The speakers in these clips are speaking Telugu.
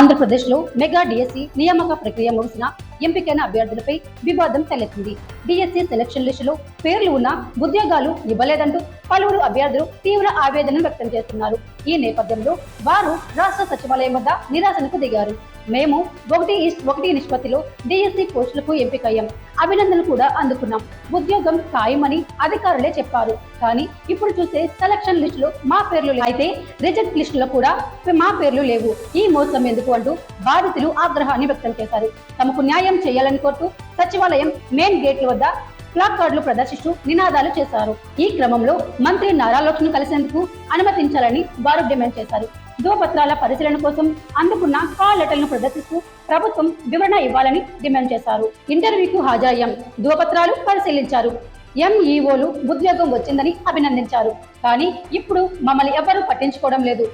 ఆంధ్రప్రదేశ్లో మెగా డిఎస్సి నియామక ప్రక్రియ ముగిసిన ఎంపికైన అభ్యర్థులపై వివాదం తలెత్తింది. డిఎస్సి సెలక్షన్ లిస్టులో పేర్లు ఉన్న ఉద్యోగాలు ఇవ్వలేదంటూ పలువురు అభ్యర్థులు తీవ్ర ఆవేదన వ్యక్తం చేస్తున్నారు. ఈ నేపథ్యంలో వారు రాష్ట్ర సచివాలయం వద్ద నిరాశనకు దిగారు. మేము ఒకటి ఈస్ట్ ఒకటి నిష్పత్తిలో డిఎస్సి పోస్టులకు ఎంపికయ్యాం. అభినందనలు కూడా అందుకున్నాం. ఉద్యోగం ఖాయమని అధికారులే చెప్పారు. కానీ ఇప్పుడు చూస్తే సెలక్షన్ లిస్టులో మా పేర్లు అయితే రిజెక్ట్ లిస్టులో కూడా మా పేర్లు లేవు. ఈ మోసం ఎందుకు అంటూ బాధితులు ఆగ్రహాన్ని వ్యక్తం చేశారు. తమకు న్యాయం చేయాలని కోరుతూ సచివాలయం మెయిన్ గేట్ల వద్ద ప్లాక్ కార్డులు ప్రదర్శిస్తూ నినాదాలు చేశారు. ఈ క్రమంలో మంత్రి నారా లోక్ను కలిసేందుకు అనుమతించాలని వారు డిమాండ్ చేశారు. ధృవపత్రాల పరిశీలన కోసం అందుకున్న కాల్ లెటర్లను ప్రదర్శిస్తూ ప్రభుత్వం వివరణ ఇవ్వాలని డిమాండ్ చేశారు. ఇంటర్వ్యూకు హాజరయ్యాం. ధృవపత్రాలు పరిశీలించారు. ఎంఈఓలు ఉద్యోగం వచ్చిందని అభినందించారు. కానీ ఇప్పుడు మమ్మల్ని ఎవరూ పట్టించుకోవడం లేదు.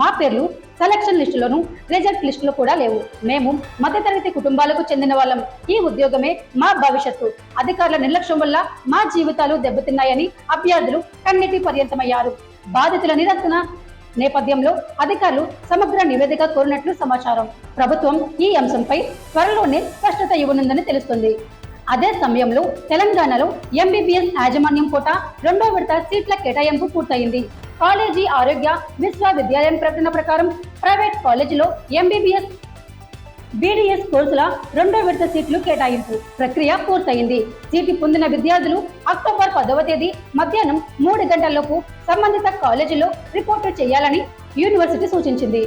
మా పేర్లు సెలక్షన్ లిస్టులోను రిజల్ట్ లిస్టులో కూడా లేవు. మేము మధ్యతరగతి కుటుంబాలకు చెందిన వాళ్ళం. ఈ ఉద్యోగమే మా భవిష్యత్తు. అధికారుల నిర్లక్ష్యం వల్ల మా జీవితాలు దెబ్బతిన్నాయని అభ్యర్థులు కన్నీటి పర్యంతమయ్యారు. బాధితుల నిరసన నేపథ్యంలో అధికారులు సమగ్ర నివేదిక కోరినట్లు సమాచారం. ప్రభుత్వం ఈ అంశంపై త్వరలోనే స్పష్టత ఇవ్వనుందని తెలుస్తుంది. అదే సమయంలో తెలంగాణలో ఎంబీబీఎస్ యాజమాన్యం కోట రెండో విడత సీట్ల కేటాయింపు పూర్తయింది. కాలేజీ ఆరోగ్య విశ్వవిద్యాలయం ప్రకటన ప్రకారం ప్రైవేట్ కాలేజీలో ఎంబీబీఎస్ బీడీఎస్ కోర్సుల రెండో విడత సీట్లు కేటాయింపు ప్రక్రియ పూర్తయింది. సీటు పొందిన విద్యార్థులు అక్టోబర్ పదవ తేదీ మధ్యాహ్నం మూడు గంటలలోపు సంబంధిత కాలేజీలో రిపోర్టు చేయాలని యూనివర్సిటీ సూచించింది.